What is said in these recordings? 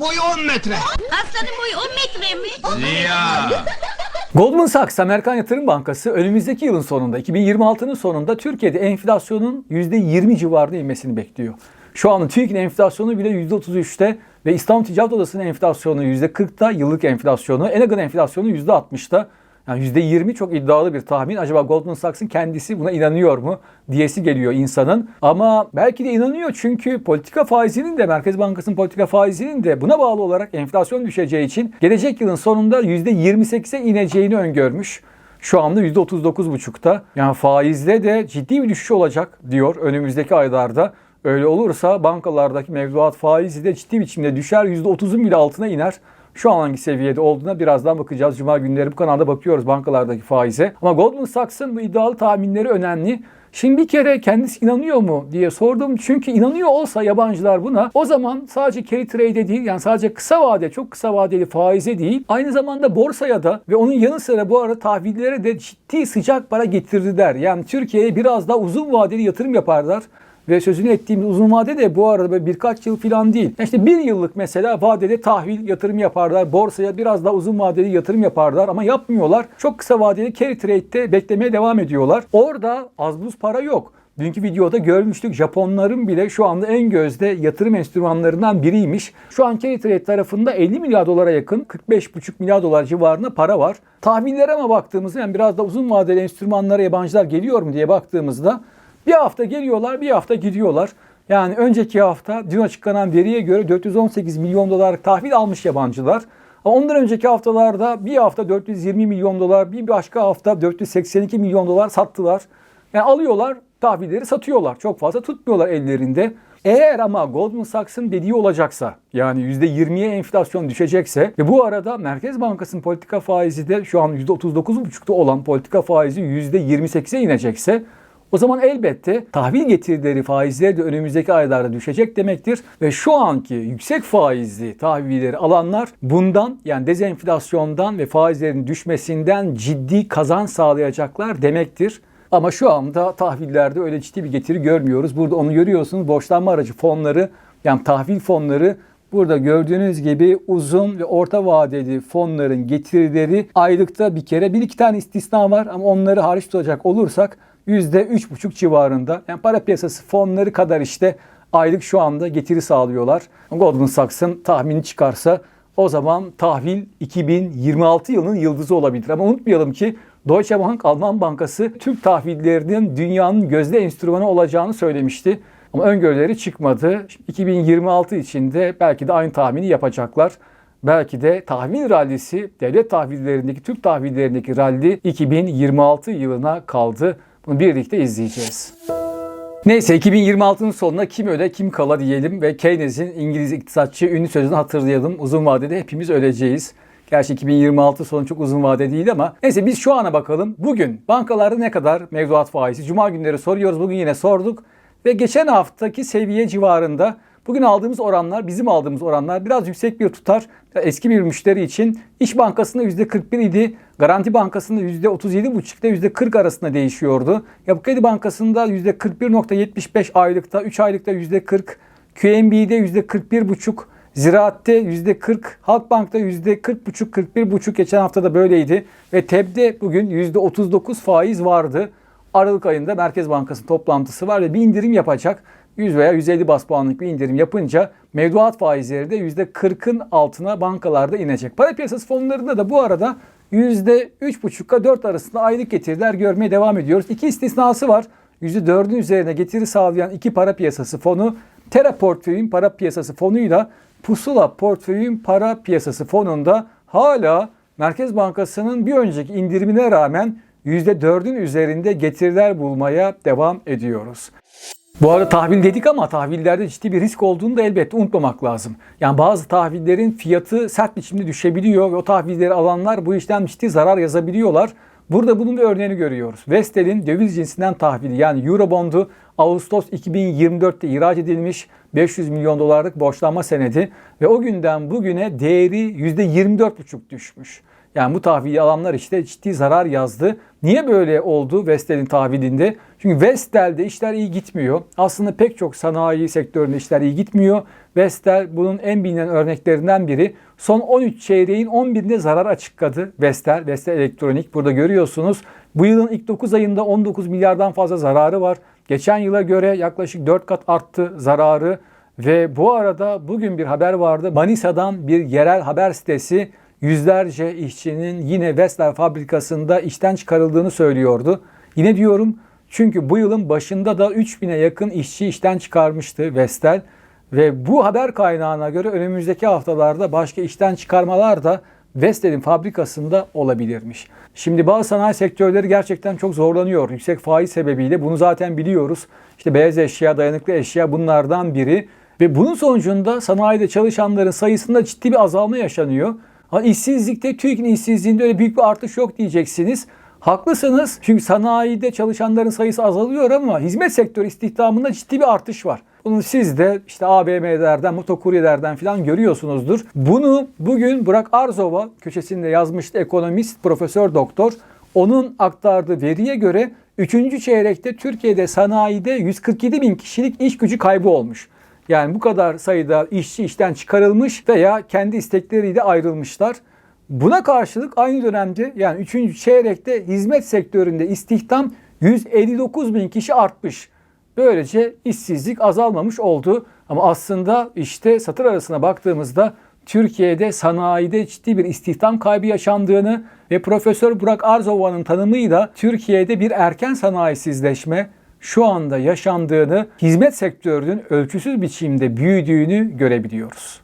Boyu 10 metre. Hastanın boyu 10 metre mi? Ziya. Goldman Sachs Amerikan Yatırım Bankası önümüzdeki yılın sonunda 2026'nın sonunda Türkiye'de enflasyonun %20 civarında inmesini bekliyor. Şu an TÜİK'in enflasyonu bile %33'te ve İstanbul Ticaret Odası'nın enflasyonu %40'ta, yıllık enflasyonu, Enagan enflasyonu %60'ta. Yani %20 çok iddialı bir tahmin. Acaba Goldman Sachs'ın kendisi buna inanıyor mu diyesi geliyor insanın. Ama belki de inanıyor çünkü politika faizinin de Merkez Bankası'nın politika faizinin de buna bağlı olarak enflasyon düşeceği için gelecek yılın sonunda %28'e ineceğini öngörmüş. Şu anda %39,5'ta. Yani faizde de ciddi bir düşüş olacak diyor önümüzdeki aylarda. Öyle olursa bankalardaki mevduat faizi de ciddi biçimde düşer. %30'un bile altına iner. Şu an hangi seviyede olduğuna birazdan bakacağız. Cuma günleri bu kanalda bakıyoruz bankalardaki faize. Ama Goldman Sachs'ın bu iddialı tahminleri önemli. Şimdi bir kere kendisi inanıyor mu diye sordum. Çünkü inanıyor olsa yabancılar buna o zaman sadece trade değil yani sadece kısa vade çok kısa vadeli faize değil aynı zamanda borsaya da ve onun yanı sıra bu arada tahvillere de ciddi sıcak para getirdiler. Yani Türkiye'ye biraz daha uzun vadeli yatırım yaparlar. Ve sözünü ettiğimiz uzun vade de bu arada birkaç yıl falan değil. Yani İşte bir yıllık mesela vadede tahvil yatırım yaparlar. Borsaya biraz daha uzun vadeli yatırım yaparlar ama yapmıyorlar. Çok kısa vadeli carry trade'de beklemeye devam ediyorlar. Orada az buz para yok. Dünkü videoda görmüştük Japonların bile şu anda en gözde yatırım enstrümanlarından biriymiş. Şu an carry trade tarafında 50 milyar dolara yakın 45,5 milyar dolar civarında para var. Tahvillere ama baktığımızda yani biraz da uzun vadeli enstrümanlara yabancılar geliyor mu diye baktığımızda bir hafta geliyorlar, bir hafta gidiyorlar. Yani önceki hafta dün açıklanan veriye göre 418 milyon dolar tahvil almış yabancılar. Ama ondan önceki haftalarda bir hafta 420 milyon dolar, bir başka hafta 482 milyon dolar sattılar. Yani alıyorlar, tahvilleri satıyorlar. Çok fazla tutmuyorlar ellerinde. Eğer ama Goldman Sachs'ın dediği olacaksa yani %20'ye enflasyon düşecekse ve bu arada Merkez Bankası'nın politika faizi de şu an %39,5'ta olan politika faizi %28'e inecekse o zaman elbette tahvil getirileri faizleri de önümüzdeki aylarda düşecek demektir. Ve şu anki yüksek faizli tahvilleri alanlar bundan yani dezenflasyondan ve faizlerin düşmesinden ciddi kazanç sağlayacaklar demektir. Ama şu anda tahvillerde öyle ciddi bir getiri görmüyoruz. Burada onu görüyorsunuz. Borçlanma aracı fonları yani tahvil fonları Burada gördüğünüz gibi uzun ve orta vadeli fonların getirileri aylıkta bir kere bir iki tane istisna var ama onları hariç tutacak olursak %3,5 civarında. Yani para piyasası fonları kadar işte aylık şu anda getiri sağlıyorlar. Goldman Sachs'ın tahmini çıkarsa o zaman tahvil 2026 yılının yıldızı olabilir. Ama unutmayalım ki Deutsche Bank Alman Bankası Türk tahvillerinin dünyanın gözde enstrümanı olacağını söylemişti. Ama öngörüleri çıkmadı. 2026 içinde belki de aynı tahmini yapacaklar. Belki de tahvil rallisi, devlet tahvillerindeki, Türk tahvillerindeki ralli 2026 yılına kaldı. Bunu birlikte izleyeceğiz. Neyse 2026'nın sonuna kim öle kim kala diyelim ve Keynes'in İngiliz iktisatçı ünlü sözünü hatırlayalım. Uzun vadede hepimiz öleceğiz. Gerçi 2026 sonu çok uzun vade değil ama neyse biz şu ana bakalım. Bugün bankalarda ne kadar mevduat faizi? Cuma günleri soruyoruz. Bugün yine sorduk. Ve geçen haftaki seviye civarında bugün aldığımız oranlar, bizim aldığımız oranlar biraz yüksek bir tutar. Eski bir müşteri için İş Bankası'nda %41 idi. Garanti Bankası'nda %37,5 ile %40 arasında değişiyordu. Yapı Kredi Bankası'nda %41,75 aylıkta, 3 aylıkta %40, QNB'de %41,5, Ziraat'te %40, Halkbank'ta %40,5-41,5 geçen hafta da böyleydi. Ve TEB'de bugün %39 faiz vardı. Aralık ayında Merkez Bankası toplantısı var ve bir indirim yapacak. 100 veya 150 bas puanlık bir indirim yapınca mevduat faizleri de %40'ın altına bankalarda inecek. Para piyasası fonlarında da bu arada %3,5'a 4 arasında aylık getiriler görmeye devam ediyoruz. İki istisnası var. %4'ün üzerine getiri sağlayan iki para piyasası fonu Terra Portföy'ün para piyasası fonuyla Pusula Portföy'ün para piyasası fonunda hala Merkez Bankası'nın bir önceki indirimine rağmen %4'ün üzerinde getiriler bulmaya devam ediyoruz. Bu arada tahvil dedik ama tahvillerde ciddi bir risk olduğunu da elbette unutmamak lazım. Yani bazı tahvillerin fiyatı sert biçimde düşebiliyor ve o tahvilleri alanlar bu işten ciddi zarar yazabiliyorlar. Burada bunun bir örneğini görüyoruz. Vestel'in döviz cinsinden tahvili yani Eurobond'u Ağustos 2024'te ihraç edilmiş 500 milyon dolarlık borçlanma senedi ve o günden bugüne değeri %24,5 düşmüş. Yani bu tahvili alanlar işte ciddi zarar yazdı. Niye böyle oldu Vestel'in tahvilinde? Çünkü Vestel'de işler iyi gitmiyor. Aslında pek çok sanayi sektöründe işler iyi gitmiyor. Vestel bunun en bilinen örneklerinden biri. Son 13 çeyreğin 11'inde zarar açıkladı Vestel, Vestel Elektronik. Burada görüyorsunuz. Bu yılın ilk 9 ayında 19 milyardan fazla zararı var. Geçen yıla göre yaklaşık 4 kat arttı zararı. Ve bu arada bugün bir haber vardı. Manisa'dan bir yerel haber sitesi yüzlerce işçinin yine Vestel fabrikasında işten çıkarıldığını söylüyordu. Yine diyorum çünkü bu yılın başında da 3000'e yakın işçi işten çıkarmıştı Vestel. Ve bu haber kaynağına göre önümüzdeki haftalarda başka işten çıkarmalar da Vestel'in fabrikasında olabilirmiş. Şimdi bazı sanayi sektörleri gerçekten çok zorlanıyor. Yüksek faiz sebebiyle bunu zaten biliyoruz. İşte beyaz eşya, dayanıklı eşya bunlardan biri. Ve bunun sonucunda sanayide çalışanların sayısında ciddi bir azalma yaşanıyor. Ha, işsizlikte, TÜİK'in işsizliğinde öyle büyük bir artış yok diyeceksiniz. Haklısınız çünkü sanayide çalışanların sayısı azalıyor ama hizmet sektörü istihdamında ciddi bir artış var. Bunu siz de işte AVM'lerden, motokuryelerden falan görüyorsunuzdur. Bunu bugün Burak Arzova köşesinde yazmıştı ekonomist, profesör doktor. Onun aktardığı veriye göre 3. çeyrekte Türkiye'de sanayide 147 bin kişilik iş gücü kaybı olmuş. Yani bu kadar sayıda işçi işten çıkarılmış veya kendi istekleriyle ayrılmışlar. Buna karşılık aynı dönemde yani 3. çeyrekte hizmet sektöründe istihdam 159 bin kişi artmış. Böylece işsizlik azalmamış oldu. Ama aslında işte satır arasına baktığımızda Türkiye'de sanayide ciddi bir istihdam kaybı yaşandığını ve Profesör Burak Arzova'nın tanımıyla Türkiye'de bir erken sanayisizleşme şu anda yaşandığını, hizmet sektörünün ölçüsüz biçimde büyüdüğünü görebiliyoruz.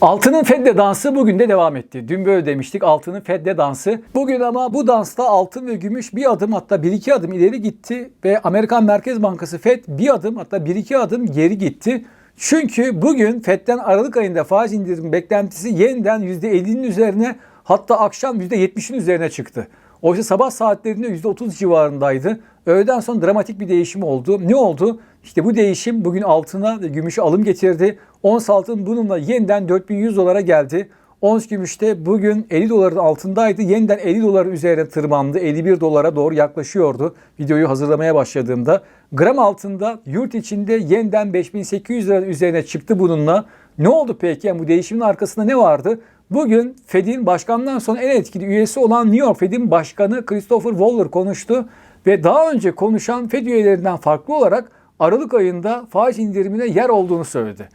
Altının Fed'le dansı bugün de devam etti. Dün böyle demiştik altının Fed'le dansı. Bugün ama bu dansta altın ve gümüş bir adım hatta bir iki adım ileri gitti ve Amerikan Merkez Bankası Fed bir adım hatta bir iki adım geri gitti. Çünkü bugün Fed'den Aralık ayında faiz indirim beklentisi yeniden %50'nin üzerine hatta akşam %70'in üzerine çıktı. Oysa sabah saatlerinde %30 civarındaydı. Öğleden sonra dramatik bir değişim oldu. Ne oldu? İşte bu değişim bugün altına gümüşe alım getirdi. Ons altın bununla yeniden 4100 dolara geldi. Ons gümüşte bugün 50 doların altındaydı. Yeniden 50 doların üzerine tırmandı. 51 dolara doğru yaklaşıyordu. Videoyu hazırlamaya başladığımda. Gram altında yurt içinde yeniden 5800 liranın üzerine çıktı bununla. Ne oldu peki? Yani bu değişimin arkasında ne vardı? Bugün Fed'in başkandan sonra en etkili üyesi olan New York Fed'in başkanı Christopher Waller konuştu. Ve daha önce konuşan Fed üyelerinden farklı olarak Aralık ayında faiz indirimine yer olduğunu söyledi.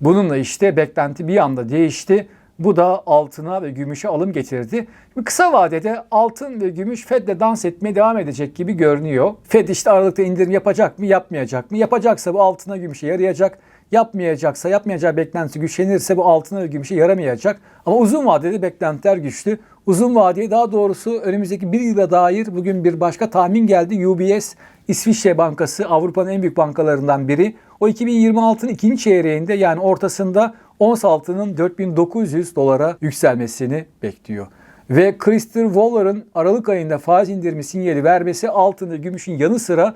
Bununla işte beklenti bir anda değişti. Bu da altına ve gümüşe alım getirdi. Şimdi kısa vadede altın ve gümüş Fed'le dans etmeye devam edecek gibi görünüyor. Fed işte Aralık'ta indirim yapacak mı, yapmayacak mı? Yapacaksa bu altına gümüşe yarayacak. Yapmayacaksa, yapmayacağı beklentisi güçlenirse bu altına ve gümüşe yaramayacak. Ama uzun vadede beklentiler güçlü. Uzun vadeye daha doğrusu önümüzdeki bir yıla dair bugün bir başka tahmin geldi. UBS İsviçre Bankası Avrupa'nın en büyük bankalarından biri. O 2026'nın ikinci çeyreğinde yani ortasında ons altının 4900 dolara yükselmesini bekliyor. Ve Christopher Waller'ın Aralık ayında faiz indirimi sinyali vermesi altın ve gümüşün yanı sıra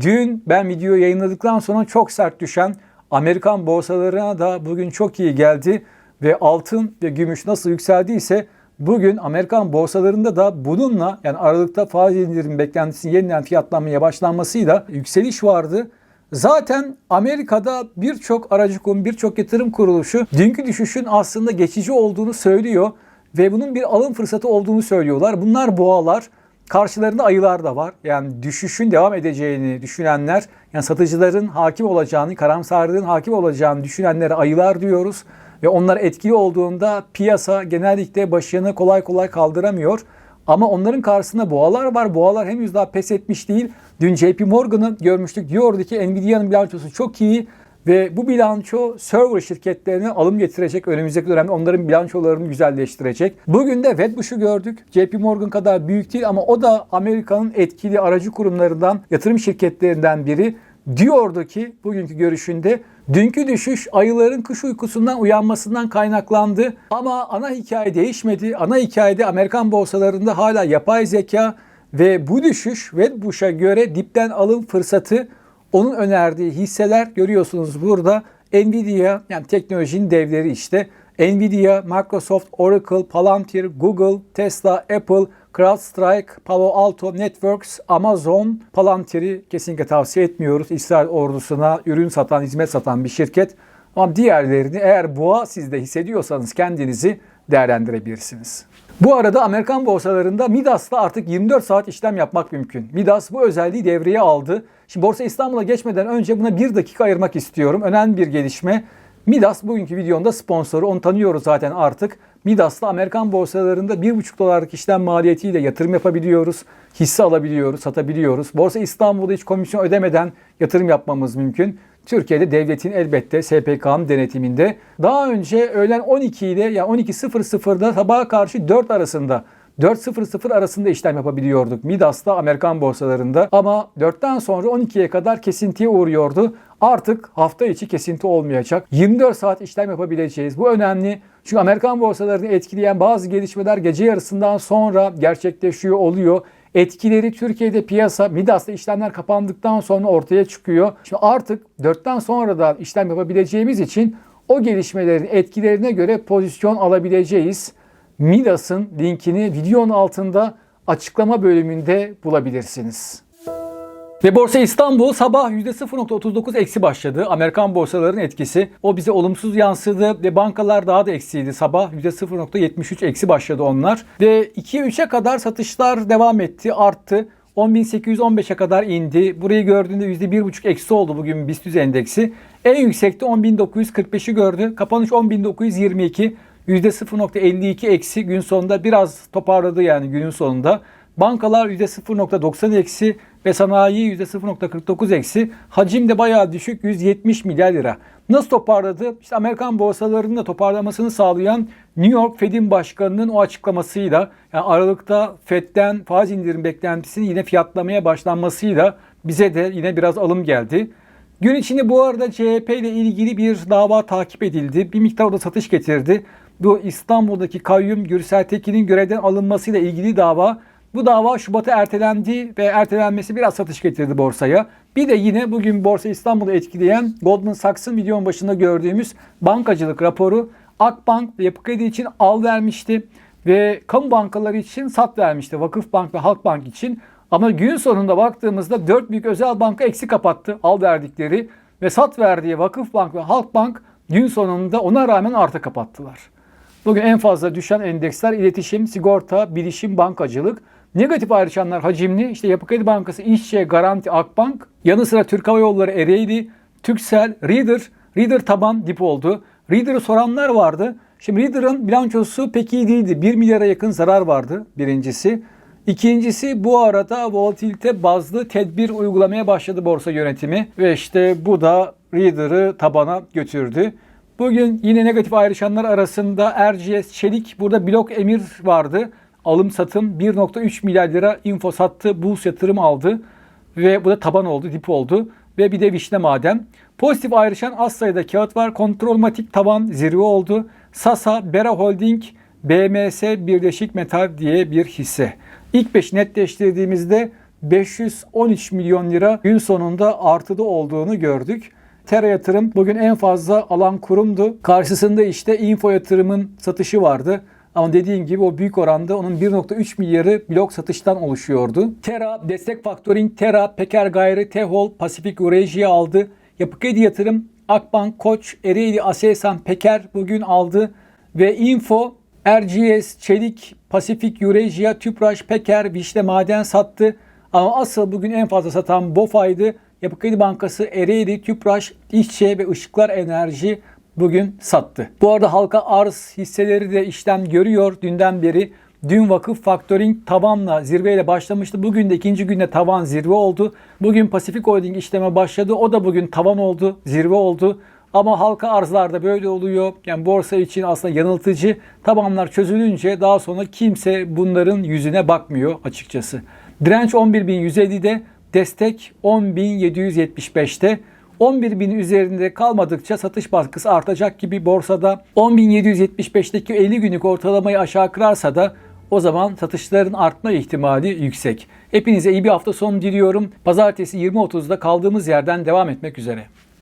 dün ben video yayınladıktan sonra çok sert düşen Amerikan borsalarına da bugün çok iyi geldi ve altın ve gümüş nasıl yükseldiyse bugün Amerikan borsalarında da bununla yani Aralık'ta faiz indirim beklentisinin yeniden fiyatlanmaya başlanmasıyla yükseliş vardı. Zaten Amerika'da birçok aracı kurum, birçok yatırım kuruluşu dünkü düşüşün aslında geçici olduğunu söylüyor ve bunun bir alım fırsatı olduğunu söylüyorlar. Bunlar boğalar. Karşılarında ayılar da var. Yani düşüşün devam edeceğini düşünenler, yani satıcıların hakim olacağını, karamsarlığın hakim olacağını düşünenlere ayılar diyoruz. Ve onlar etkili olduğunda piyasa genellikle başını kolay kolay kaldıramıyor. Ama onların karşısında boğalar var. Boğalar henüz daha pes etmiş değil. Dün JP Morgan'ı görmüştük. Diyordu ki Nvidia'nın bilançosu çok iyi. Ve bu bilanço server şirketlerine alım getirecek önümüzdeki dönemde onların bilançolarını güzelleştirecek. Bugün de Wedbush'u gördük. JP Morgan kadar büyük değil ama o da Amerika'nın etkili aracı kurumlarından, yatırım şirketlerinden biri. Diyordu ki bugünkü görüşünde dünkü düşüş ayıların kış uykusundan uyanmasından kaynaklandı. Ama ana hikaye değişmedi. Ana hikayede Amerikan borsalarında hala yapay zeka ve bu düşüş Wedbush'a göre dipten alım fırsatı onun önerdiği hisseler görüyorsunuz burada Nvidia yani teknolojinin devleri işte. Nvidia, Microsoft, Oracle, Palantir, Google, Tesla, Apple, CrowdStrike, Palo Alto Networks, Amazon, Palantir'i kesinlikle tavsiye etmiyoruz. İsrail ordusuna ürün satan, hizmet satan bir şirket. Ama diğerlerini eğer boğa sizde hissediyorsanız kendinizi değerlendirebilirsiniz. Bu arada Amerikan borsalarında Midas'ta artık 24 saat işlem yapmak mümkün. Midas bu özelliği devreye aldı. Şimdi Borsa İstanbul'a geçmeden önce buna bir dakika ayırmak istiyorum. Önemli bir gelişme. Midas bugünkü videonda sponsoru. Onu tanıyoruz zaten artık. Midas'ta Amerikan borsalarında 1,5 dolarlık işlem maliyetiyle yatırım yapabiliyoruz. Hisse alabiliyoruz, satabiliyoruz. Borsa İstanbul'da hiç komisyon ödemeden yatırım yapmamız mümkün. Türkiye'de devletin elbette SPK'nın denetiminde. Daha önce öğlen 12 ile yani 12.00'da sabaha karşı 4 arasında 4.00 arasında işlem yapabiliyorduk Midas'ta Amerikan borsalarında ama 4'ten sonra 12'ye kadar kesintiye uğruyordu. Artık hafta içi kesinti olmayacak. 24 saat işlem yapabileceğiz. Bu önemli. Çünkü Amerikan borsalarını etkileyen bazı gelişmeler gece yarısından sonra gerçekleşiyor oluyor. Etkileri Türkiye'de piyasa Midas'ta işlemler kapandıktan sonra ortaya çıkıyor. Şimdi artık 4'ten sonra da işlem yapabileceğimiz için o gelişmelerin etkilerine göre pozisyon alabileceğiz. Midas'ın linkini videonun altında açıklama bölümünde bulabilirsiniz. Ve Borsa İstanbul sabah %0.39 eksi başladı. Amerikan borsalarının etkisi o bize olumsuz yansıdı ve bankalar daha da eksiydi. Sabah %0.73 eksi başladı onlar. Ve 2'ye 3'e kadar satışlar devam etti, arttı. 10.815'e kadar indi. Burayı gördüğünde %1.5 eksi oldu bugün BIST endeksi. En yüksekte 10.945'i gördü. Kapanış 10.922. %0.52 eksi gün sonunda biraz toparladı yani günün sonunda. Bankalar %0.90 eksi ve sanayi %0.49 eksi. Hacim de bayağı düşük 170 milyar lira. Nasıl toparladı? İşte Amerikan borsalarının da toparlamasını sağlayan New York Fed'in başkanının o açıklamasıyla yani Aralık'ta Fed'den faiz indirim beklentisini yine fiyatlamaya başlanmasıyla bize de yine biraz alım geldi. Gün içinde bu arada CHP ile ilgili bir dava takip edildi. Bir miktar da satış getirdi. Bu İstanbul'daki kayyum Gürsel Tekin'in görevden alınmasıyla ilgili dava bu dava Şubat'a ertelendi ve ertelenmesi biraz satış getirdi borsaya. Bir de yine bugün Borsa İstanbul'u etkileyen Goldman Sachs'ın videonun başında gördüğümüz bankacılık raporu Akbank Yapı Kredi için al vermişti ve kamu bankaları için sat vermişti. Vakıfbank ve Halkbank için. Ama gün sonunda baktığımızda 4 büyük özel banka eksi kapattı al verdikleri ve sat verdiği Vakıfbank ve Halkbank gün sonunda ona rağmen artı kapattılar. Bugün en fazla düşen endeksler iletişim, sigorta, bilişim, bankacılık. Negatif ayrışanlar hacimli. İşte Yapı Kredi Bankası, İşçe, Garanti, Akbank. Yanı sıra Türk Hava Yolları, Ereğli, Türksel, Reader. Reader taban dip oldu. Reader'ı soranlar vardı. Şimdi Reader'ın bilançosu pek iyi değildi. 1 milyara yakın zarar vardı birincisi. İkincisi bu arada volatilite bazlı tedbir uygulamaya başladı borsa yönetimi. Ve işte bu da Reader'ı tabana götürdü. Bugün yine negatif ayrışanlar arasında Erciyes, Çelik, burada Blok Emir vardı. Alım satım 1.3 milyar lira info sattı. Bulls yatırım aldı. Ve bu da taban oldu, dip oldu. Ve bir de Vişne Maden. Pozitif ayrışan az sayıda kağıt var. Kontrolmatik taban zirve oldu. Sasa, Bera Holding, BMS Birleşik Metal diye bir hisse. İlk 5 netleştirdiğimizde 513 milyon lira gün sonunda artıda olduğunu gördük. Tera Yatırım bugün en fazla alan kurumdu. Karşısında işte Info Yatırım'ın satışı vardı. Ama dediğim gibi o büyük oranda onun 1.3 milyarı blok satıştan oluşuyordu. Tera, Destek Factoring, Tera, Peker Gayri, Tehol, Pasifik Eurasia aldı. Yapı Kredi Yatırım, Akbank, Koç, Ereğli, Aselsan, Peker bugün aldı. Ve Info, RGS, Çelik, Pasifik Eurasia, Tüpraş, Peker, Vişne Maden sattı. Ama asıl bugün en fazla satan BOFA'ydı. Yapı Kredi Bankası, Ereğli, Tüpraş, İşçe ve Işıklar Enerji bugün sattı. Bu arada halka arz hisseleri de işlem görüyor dünden beri. Dün vakıf faktöring tavanla zirveyle başlamıştı. Bugün de ikinci günde tavan zirve oldu. Bugün Pasifik Holding işleme başladı. O da bugün tavan oldu, zirve oldu. Ama halka arzlarda böyle oluyor. Yani borsa için aslında yanıltıcı. Tabanlar çözülünce daha sonra kimse bunların yüzüne bakmıyor açıkçası. Direnç 11.150'de, destek 10.775'te. 11 bin üzerinde kalmadıkça satış baskısı artacak gibi borsada 10.775'teki 50 günlük ortalamayı aşağı kırarsa da o zaman satışların artma ihtimali yüksek. Hepinize iyi bir hafta sonu diliyorum. Pazartesi 20.30'da kaldığımız yerden devam etmek üzere.